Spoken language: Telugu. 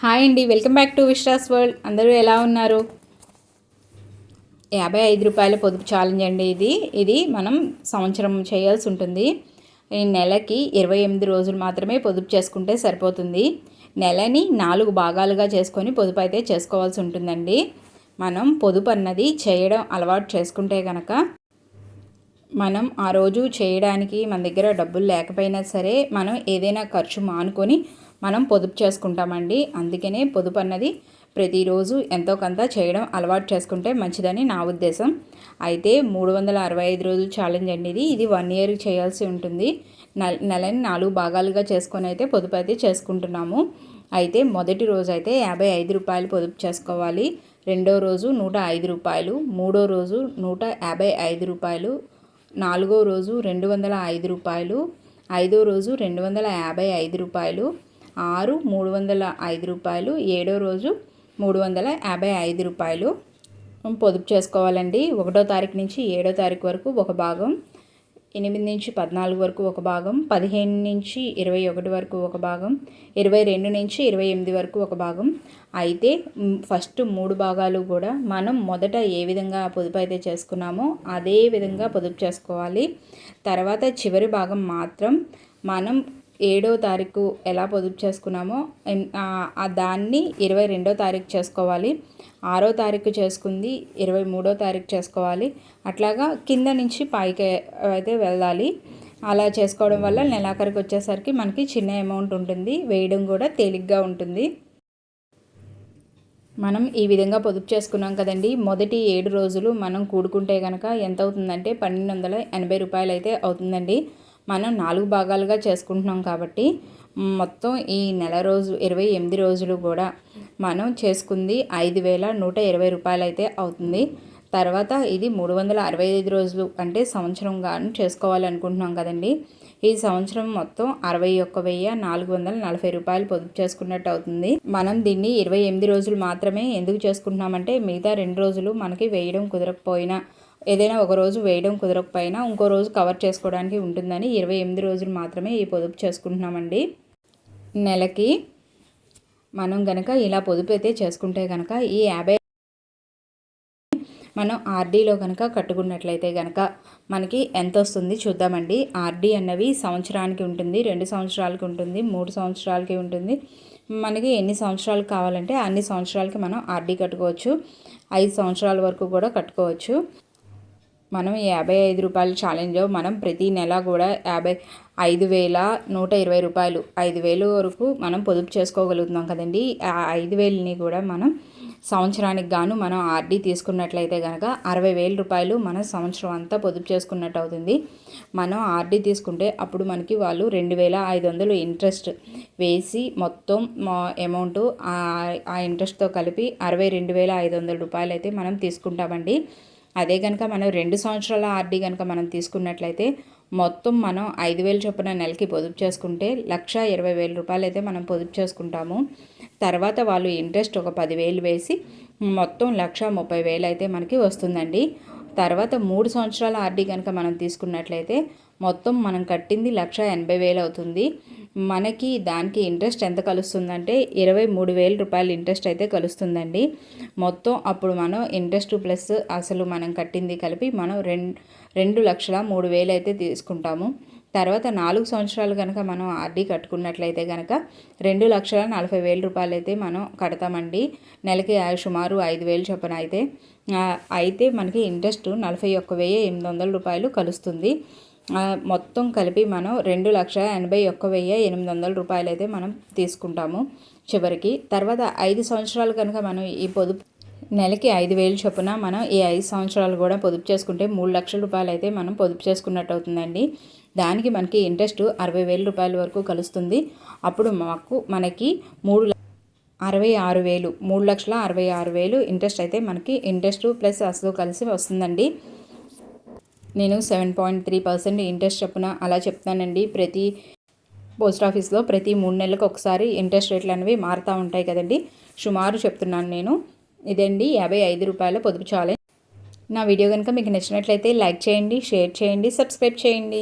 హాయ్ అండి welcome back to Vishwas world. అందరూ ఎలా ఉన్నారు? యాభై ఐదు రూపాయల పొదుపు ఛాలెంజ్ అండి ఇది. ఇది మనం సంవత్సరం చేయాల్సి ఉంటుంది. ఈ నెలకి ఇరవై ఎనిమిది రోజులు మాత్రమే పొదుపు చేసుకుంటే సరిపోతుంది. నెలని నాలుగు భాగాలుగా చేసుకొని పొదుపు అయితే చేసుకోవాల్సి ఉంటుందండి. మనం పొదుపు అన్నది చేయడం అలవాటు చేసుకుంటే కనుక మనం ఆ రోజు చేయడానికి మన దగ్గర డబ్బులు లేకపోయినా సరే మనం ఏదైనా ఖర్చు మానుకొని మనం పొదుపు చేసుకుంటామండి. అందుకనే పొదుపు అన్నది ప్రతిరోజు ఎంతో కొంత చేయడం అలవాటు చేసుకుంటే మంచిదని నా ఉద్దేశం. అయితే మూడు వందల అరవై ఐదు రోజులు ఛాలెంజ్ అండి ఇది. ఇది వన్ ఇయర్ చేయాల్సి ఉంటుంది. నెలని నాలుగు భాగాలుగా చేసుకొని అయితే పొదుపు అయితే చేసుకుంటున్నాము. అయితే మొదటి రోజు అయితే యాభై ఐదు రూపాయలు పొదుపు చేసుకోవాలి. రెండో రోజు నూట ఐదు రూపాయలు. మూడో రోజు నూట యాభై ఐదు రూపాయలు. నాలుగో రోజు రెండు వందల ఐదు రూపాయలు. ఐదో రోజు రెండు వందల యాభై ఐదు రూపాయలు. ఆరు మూడు వందల ఐదు రూపాయలు. ఏడో రోజు మూడు వందల యాభై ఐదు రూపాయలు. పొదుపు చేసుకోవాలండి. ఒకటో తారీఖు నుంచి ఏడో తారీఖు వరకు ఒక భాగం ఎనిమిది నుంచి పద్నాలుగు వరకు ఒక భాగం పదిహేను నుంచి ఇరవై ఒకటి వరకు ఒక భాగం ఇరవై రెండు నుంచి ఇరవై ఎనిమిది వరకు ఒక భాగం. అయితే ఫస్ట్ మూడు భాగాలు కూడా మనం మొదట ఏ విధంగా పొదుపు అయితే చేసుకున్నామో అదే విధంగా పొదుపు చేసుకోవాలి. తర్వాత చివరి భాగం మాత్రం మనం ఏడో తారీఖు ఎలా పొదుపు చేసుకున్నామో దాన్ని ఇరవై రెండో తారీఖు చేసుకోవాలి ఆరో తారీఖు చేసుకుంది ఇరవై మూడో తారీఖు చేసుకోవాలి. అట్లాగా కింద నుంచి పైకి అయితే వెళ్ళాలి. అలా చేసుకోవడం వల్ల నెలాఖరికి వచ్చేసరికి మనకి చిన్న అమౌంట్ ఉంటుంది వేయడం కూడా తేలిగ్గా ఉంటుంది. మనం ఈ విధంగా పొదుపు చేసుకున్నాం కదండి. మొదటి ఏడు రోజులు మనం కూడుకుంటే కనుక ఎంత అవుతుందంటే పన్నెండు వందల ఎనభై రూపాయలు అయితే అవుతుందండి. మనం నాలుగు భాగాలుగా చేసుకుంటున్నాం కాబట్టి మొత్తం ఈ నెల రోజు ఇరవై ఎనిమిది రోజులు కూడా మనం చేసుకుంది ఐదు వేల నూట ఇరవై రూపాయలు అయితే అవుతుంది. తర్వాత ఇది మూడు వందల అరవై ఐదు రోజులు అంటే సంవత్సరం గాను చేసుకోవాలనుకుంటున్నాం కదండి. ఈ సంవత్సరం మొత్తం అరవై ఒక్క వెయ్యి నాలుగు వందల నలభై రూపాయలు పొదుపు చేసుకున్నట్టు అవుతుంది. మనం దీన్ని ఇరవై ఎనిమిది రోజులు మాత్రమే ఎందుకు చేసుకుంటున్నామంటే మిగతా రెండు రోజులు మనకి వేయడం కుదరకపోయినా ఏదైనా ఒక రోజు వేయడం కుదరకపోయినా ఇంకో రోజు కవర్ చేసుకోవడానికి ఉంటుందని ఇరవై ఎనిమిది రోజులు మాత్రమే ఈ పొదుపు చేసుకుంటున్నామండి. నెలకి మనం గనక ఇలా పొదుపు అయితే చేసుకుంటే కనుక ఈ యాభై మనం ఆర్డీలో కనుక కట్టుకున్నట్లయితే కనుక మనకి ఎంత వస్తుంది చూద్దామండి. ఆర్డీ అన్నవి సంవత్సరానికి ఉంటుంది రెండు సంవత్సరాలకి ఉంటుంది మూడు సంవత్సరాలకి ఉంటుంది. మనకి ఎన్ని సంవత్సరాలు కావాలంటే అన్ని సంవత్సరాలకి మనం ఆర్డీ కట్టుకోవచ్చు ఐదు సంవత్సరాల వరకు కూడా కట్టుకోవచ్చు. మనం యాభై ఐదు రూపాయల ఛాలెంజ్ మనం ప్రతి నెల కూడా యాభై ఐదు వేల నూట ఇరవై రూపాయలు ఐదు వేలు వరకు మనం పొదుపు చేసుకోగలుగుతున్నాం కదండి. ఆ ఐదు వేలని కూడా మనం సంవత్సరానికి గాను మనం ఆర్డీ తీసుకున్నట్లయితే కనుక అరవై వేల రూపాయలు మన సంవత్సరం అంతా పొదుపు చేసుకున్నట్టు అవుతుంది. మనం ఆర్డీ తీసుకుంటే అప్పుడు మనకి వాళ్ళు రెండు వేల ఐదు వందలు ఇంట్రెస్ట్ వేసి మొత్తం అమౌంట్ ఆ ఇంట్రెస్ట్తో కలిపి అరవై రెండు వేల ఐదు వందల రూపాయలు అయితే మనం తీసుకుంటామండి. అదే కనుక మనం రెండు సంవత్సరాల ఆర్డీ కనుక మనం తీసుకున్నట్లయితే మొత్తం మనం ఐదు వేలు చొప్పున నెలకి పొదుపు చేసుకుంటే లక్ష ఇరవై వేల రూపాయలు అయితే మనం పొదుపు చేసుకుంటాము. తర్వాత వాళ్ళు ఇంట్రెస్ట్ ఒక పదివేలు వేసి మొత్తం లక్ష ముప్పై వేలు అయితే మనకి వస్తుందండి. తర్వాత మూడు సంవత్సరాల ఆర్డీ కనుక మనం తీసుకున్నట్లయితే మొత్తం మనం కట్టింది లక్ష ఎనభై వేలు అవుతుంది. మనకి దానికి ఇంట్రెస్ట్ ఎంత కలుస్తుందంటే ఇరవై మూడు వేల రూపాయలు ఇంట్రెస్ట్ అయితే కలుస్తుందండి. మొత్తం అప్పుడు మనం ఇంట్రెస్ట్ ప్లస్ అసలు మనం కట్టింది కలిపి మనం రెండు రెండు లక్షల మూడు వేలు అయితే తీసుకుంటాము. తర్వాత నాలుగు సంవత్సరాలు కనుక మనం ఆర్డీ కట్టుకున్నట్లయితే కనుక రెండు లక్షల నలభై వేల రూపాయలు అయితే మనం కడతామండి. నెలకి సుమారు ఐదు వేలు చొప్పున అయితే. అయితే మనకి ఇంట్రెస్ట్ నలభై ఒక్క వెయ్యి ఎనిమిది వందల రూపాయలు కలుస్తుంది. మొత్తం కలిపి మనం రెండు లక్షల ఎనభై ఒక్క వెయ్యి ఎనిమిది వందల రూపాయలు అయితే మనం తీసుకుంటాము చివరికి. తర్వాత ఐదు సంవత్సరాలు కనుక మనం ఈ పొదుపు నెలకి ఐదు వేలు చొప్పున మనం ఈ ఐదు సంవత్సరాలు కూడా పొదుపు చేసుకుంటే మూడు లక్షల రూపాయలు అయితే మనం పొదుపు చేసుకున్నట్టు అవుతుందండి. దానికి మనకి ఇంట్రెస్ట్ అరవై వేల రూపాయల వరకు కలుస్తుంది. అప్పుడు మాకు మనకి మూడు అరవై ఆరు వేలు మూడు లక్షల అరవై ఆరు వేలు ఇంట్రెస్ట్ అయితే మనకి ఇంట్రెస్ట్ ప్లస్ అసలు కలిసి వస్తుందండి. నేను seven point three percent interest చొప్పున అలా చెప్తానండి. ప్రతి పోస్ట్ ఆఫీస్లో ప్రతి మూడు నెలలకు ఒకసారి ఇంట్రెస్ట్ రేట్లు అనేవి మారుతూ ఉంటాయి కదండి. సుమారు చెప్తున్నాను నేను. ఇదండి యాభై ఐదు రూపాయల పొదుపు ఛాలెంజ్ నా వీడియో కనుక మీకు నచ్చినట్లయితే లైక్ చేయండి షేర్ చేయండి సబ్స్క్రైబ్ చేయండి.